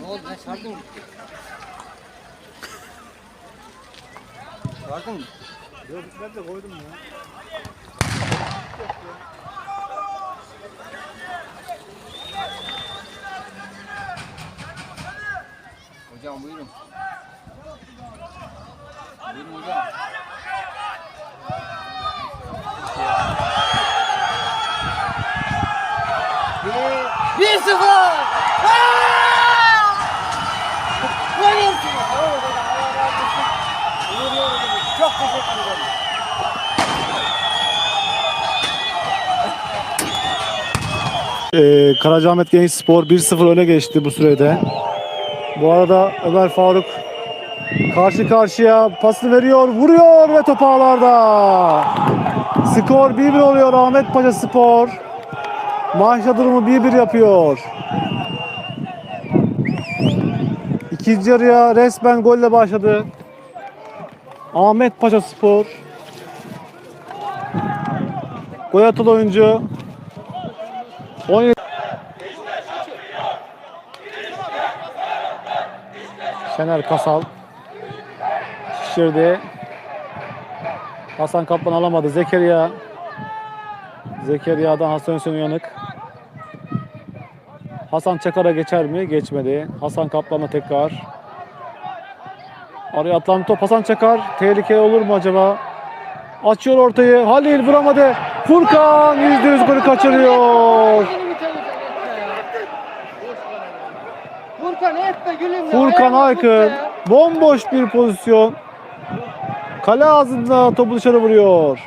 Ne oldu? Sardın mı? Yok ben de koydum ya. Hocam. Buyurun 1-0! Ee, Karacaahmet Genç Spor 1-0 öne geçti bu sürede. Bu arada Ömer Faruk karşı karşıya pasını veriyor, vuruyor ve top ağlarda. Skor 1-1 oluyor Ahmet Paşa Spor. Maçta durumu 1-1 yapıyor. İkinci yarıya resmen golle başladı. Ahmet Paşa Spor. Gol atan oyuncu 17 Şener Kasal şişirdi. Hasan Kaplan alamadı. Zekeriya Zekeriya'dan Hasan Hüseyin Uyanık. Hasan Çakar'a geçer mi? Geçmedi. Hasan Kaplan'a tekrar. Araya atılan top Hasan Çakar. Tehlike olur mu acaba? Açıyor ortayı. Halil vuramadı. Furkan %100 golü kaçırıyor. Furkan Aykın bomboş bir pozisyon. Kale ağzında topu dışarı vuruyor.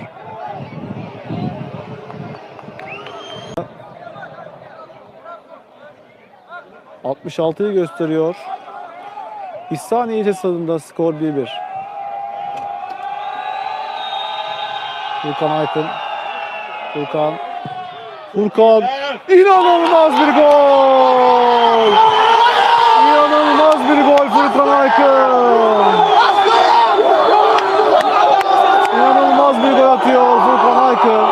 ...66'yı gösteriyor. İhsaniye stadında skor 1-1. Furkan Aykın. Furkan. Furkan. İnanılmaz bir gol! İnanılmaz bir gol Furkan Aykın. İnanılmaz bir gol atıyor Furkan Aykın.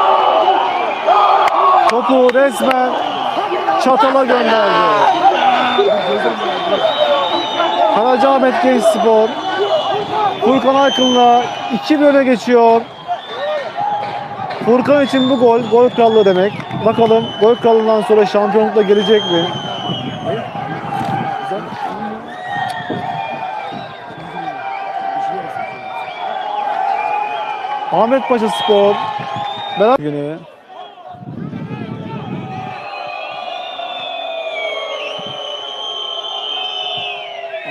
Topu resmen çatala gönderdi. Karacaahmet Gençspor Furkan Aykın'la 2 öne geçiyor. Furkan için bu gol, gol krallığı demek. Bakalım gol krallığından sonra şampiyonlukla gelecek mi? Ahmet Paşa Spor beraber günü.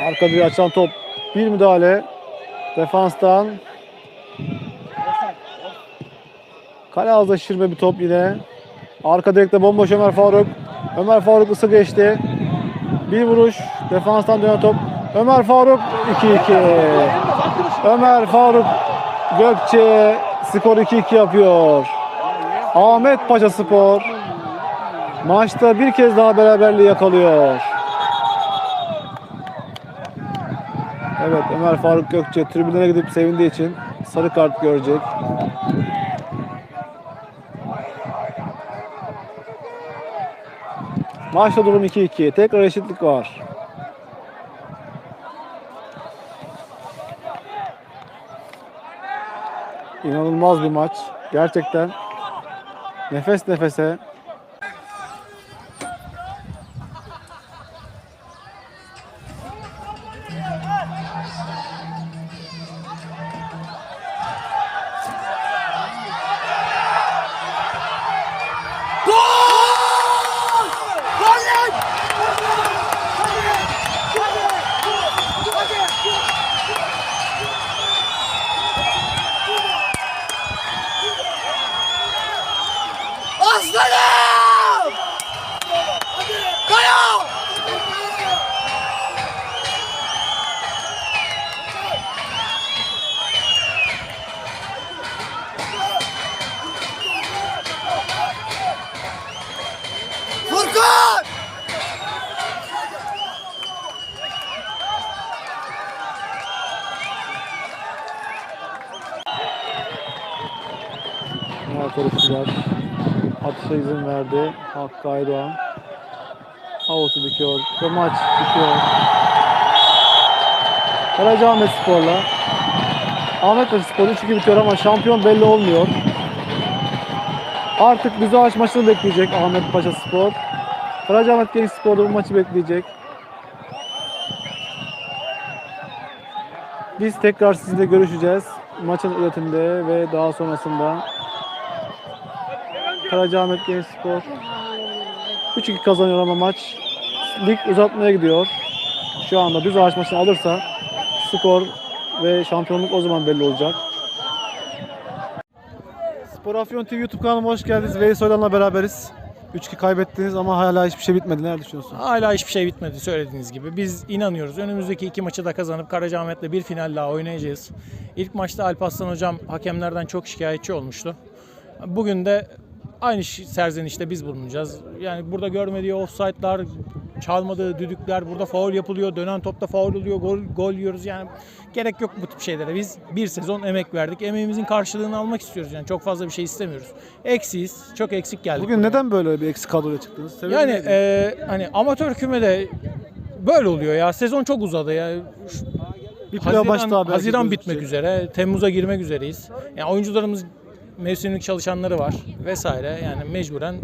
Arka bir açan top. Bir müdahale. Defanstan. Kale ağzına şişirme bir top yine. Arka direkte bomboş Ömer Faruk. Ömer Faruk ısı geçti. Bir vuruş. Defanstan dönen top. Ömer Faruk 2-2. Ömer Faruk Gökçe skor 2-2 yapıyor. Ahmet Paşa Spor maçta bir kez daha beraberliği yakalıyor. Evet Ömer Faruk Gökçe tribünlere gidip sevindiği için sarı kart görecek. Maçta durum 2-2. Tekrar eşitlik var. İnanılmaz bir maç. Gerçekten nefes nefese. Gracias. Atışa izin verdi. Hakkı Aydoğan. Avutu dikiyor ve maç bitiyor. Karacaahmet Spor'la Ahmetpaşa Spor 3-2 bitiyor ama şampiyon belli olmuyor. Artık bizi aç maçını bekleyecek Ahmet Paşa Spor. Karacaahmet Genç Spor da bu maçı bekleyecek. Biz tekrar sizinle görüşeceğiz. Maçın üretiminde ve daha sonrasında. Karacaahmet Genç Spor 3-2 kazanıyor ama maç lig uzatmaya gidiyor. Şu anda düz ağaç alırsa skor ve şampiyonluk o zaman belli olacak. Spor Afyon TV YouTube kanalıma hoş geldiniz. Veys Soydan'la beraberiz. 3-2 kaybettiniz ama hala hiçbir şey bitmedi. Neler düşünüyorsun? Hala hiçbir şey bitmedi söylediğiniz gibi. Biz inanıyoruz. Önümüzdeki iki maçı da kazanıp Karacaahmet'le bir final daha oynayacağız. İlk maçta Alparslan hocam hakemlerden çok şikayetçi olmuştu. Bugün de aynı serzenişte biz bulunacağız. Yani burada görmediği offside'lar, çalmadığı düdükler, burada faul yapılıyor, dönen topta faul oluyor, gol, gol yiyoruz. Yani gerek yok bu tip şeylere. Biz bir sezon emek verdik. Emeğimizin karşılığını almak istiyoruz. Yani çok fazla bir şey istemiyoruz. Eksiyiz. Çok eksik geldik. Bugün neden böyle bir eksik kadroya çıktınız? Sebebi Yani e, hani amatör kümede böyle oluyor ya. Sezon çok uzadı ya. Şu- bir Haziran, Haziran bitmek üzere. Temmuz'a girmek üzereyiz. Yani oyuncularımız mevsimlik çalışanları var vesaire. Yani mecburen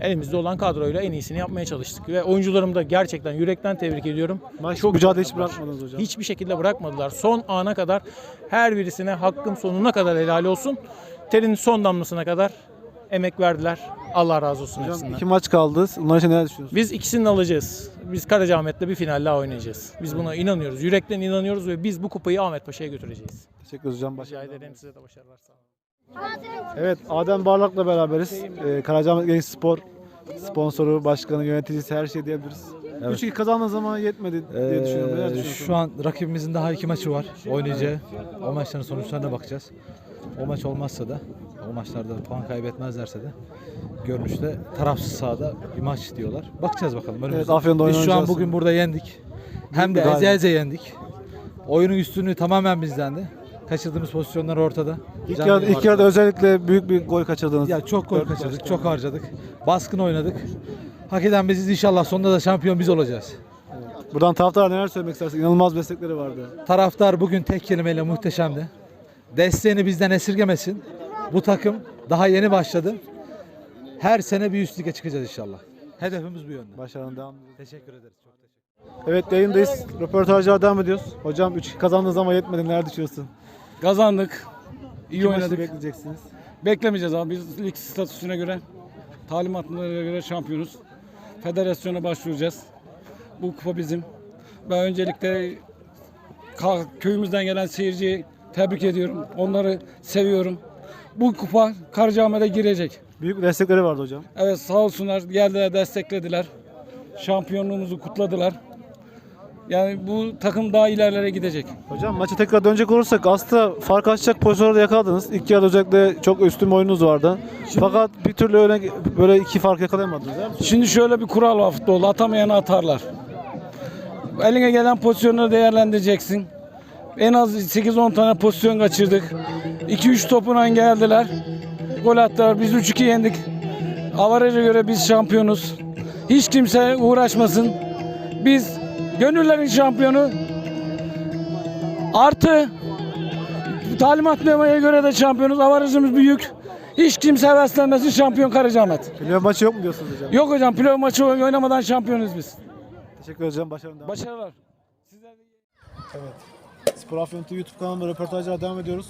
elimizde olan kadroyla en iyisini yapmaya çalıştık. Ve oyuncularımı da gerçekten yürekten tebrik ediyorum. Maç Çok mücadele hiç bırakmadınız hocam. Hiçbir şekilde bırakmadılar. Son ana kadar her birisine hakkım sonuna kadar helal olsun. Terin son damlasına kadar emek verdiler. Allah razı olsun Hocam hepsinden. iki maç kaldı. Bunlar için neler düşünüyorsunuz? Biz ikisini alacağız. Biz Karacaahmet'le bir final daha oynayacağız. Biz buna inanıyoruz. Yürekten inanıyoruz ve biz bu kupayı Ahmet Paşa'ya götüreceğiz. Teşekkür hocam. Rica ederim size de başarılar. Sağ olun. Evet Adem Barlak'la beraberiz. Ee, Karacaahmet Genç Spor sponsoru, başkanı, yöneticisi her şey diyebiliriz. 3-2 kazandığınız zaman yetmedi diye düşünüyorum. Neler Ee, düşünüyorsun? şu an rakibimizin daha iki maçı var oynayacağı. O maçların sonuçlarına bakacağız. O maç olmazsa da, o maçlarda puan kaybetmezlerse de görünüşte tarafsız sahada bir maç diyorlar. Bakacağız bakalım önümüzde. Afyon'da Biz şu an oynanacağız. bugün burada yendik. Hem de eze eze yendik. Oyunun üstünlüğü tamamen bizdendi. Kaçırdığımız pozisyonlar ortada. İlk yarıda, ilk yarıda özellikle büyük bir gol kaçırdınız. ya çok gol Dört kaçırdık, çok harcadık. Baskın oynadık. Hak eden biziz inşallah sonunda da şampiyon biz olacağız. Buradan taraftara neler söylemek istersin? İnanılmaz destekleri vardı. Taraftar bugün tek kelimeyle muhteşemdi. Desteğini bizden esirgemesin. Bu takım daha yeni başladı. Her sene bir üst lige çıkacağız inşallah. Hedefimiz bu yönde. Başarılı devam ediyoruz. Teşekkür ederiz. Çok teşekkür Evet yayındayız. Röportajlara devam ediyoruz. Hocam 3-2 kazandığınız ama yetmedi. Neler düşünüyorsun? Kazandık. İyi İki oynadık. bekleyeceksiniz. Beklemeyeceğiz abi. Biz lig statüsüne göre, talimatlara göre şampiyonuz. Federasyona başvuracağız. Bu kupa bizim. Ben öncelikle ka- köyümüzden gelen seyirciyi tebrik ediyorum. Onları seviyorum. Bu kupa Karacaahmet'e girecek. Büyük destekleri vardı hocam. Evet sağ olsunlar geldiler desteklediler. Şampiyonluğumuzu kutladılar. Yani bu takım daha ilerlere gidecek. Hocam maça tekrar dönecek olursak aslında fark açacak pozisyonları da yakaladınız. İlk yarıda özellikle çok üstün oyununuz vardı. Fakat bir türlü öyle böyle iki fark yakalayamadınız. Şimdi şöyle bir kural var futbolda. Atamayanı atarlar. Eline gelen pozisyonları değerlendireceksin. En az 8-10 tane pozisyon kaçırdık. 2-3 topuna geldiler. Gol attılar. Biz 3-2 yendik. Avaraja göre biz şampiyonuz. Hiç kimse uğraşmasın. Biz gönüllerin şampiyonu. Artı talimatnamaya göre de şampiyonuz. Avarajımız büyük. Hiç kimse heveslenmesin şampiyon Karacaahmet. Playoff maçı yok mu diyorsunuz hocam? Yok hocam playoff maçı oynamadan şampiyonuz biz. Teşekkür ederim hocam. Başarılı devam. Başarılar. Spor Afyon TV YouTube kanalında röportajlara devam ediyoruz.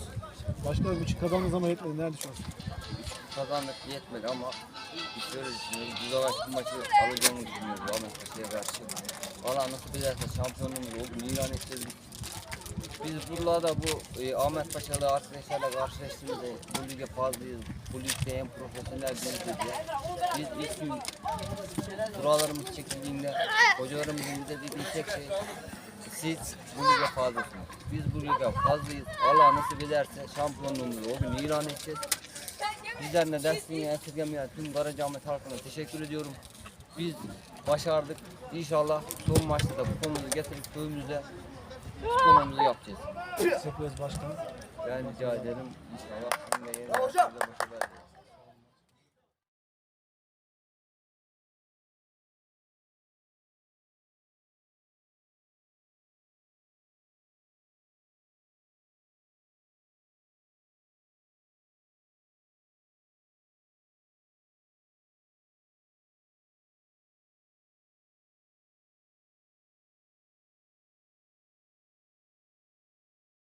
Başkanım 3 kazandığınız ama yetmedi. Neler düşünüyorsun? kazandık yetmedi ama biz şöyle düşünüyoruz. Biz olarak bu maçı alacağımızı düşünüyoruz Ahmet Paşa'ya karşı. Valla nasıl dilerse şampiyonluğumuzu o gün ilan edeceğiz. Biz buralarda bu e, Ahmet Paşa'lı arkadaşlarla karşılaştığımızda bu lige fazlayız. Bu ligde en profesyonel dediler. Biz ilk gün kurallarımız çekildiğinde hocalarımızın bize dediği tek şey siz bu lige fazlasınız. Biz bu lige fazlayız. Allah nasip ederse şampiyonluğumuzu o gün ilan edeceğiz. Bizler de desteğini esirgemeyen tüm Karacaahmet halkına teşekkür ediyorum. Biz başardık. İnşallah son maçta da kupamızı getirip köyümüze kutlamamızı yapacağız. Teşekkür ederiz başkanım. Ben rica ederim. İnşallah. Yerinize başarılar.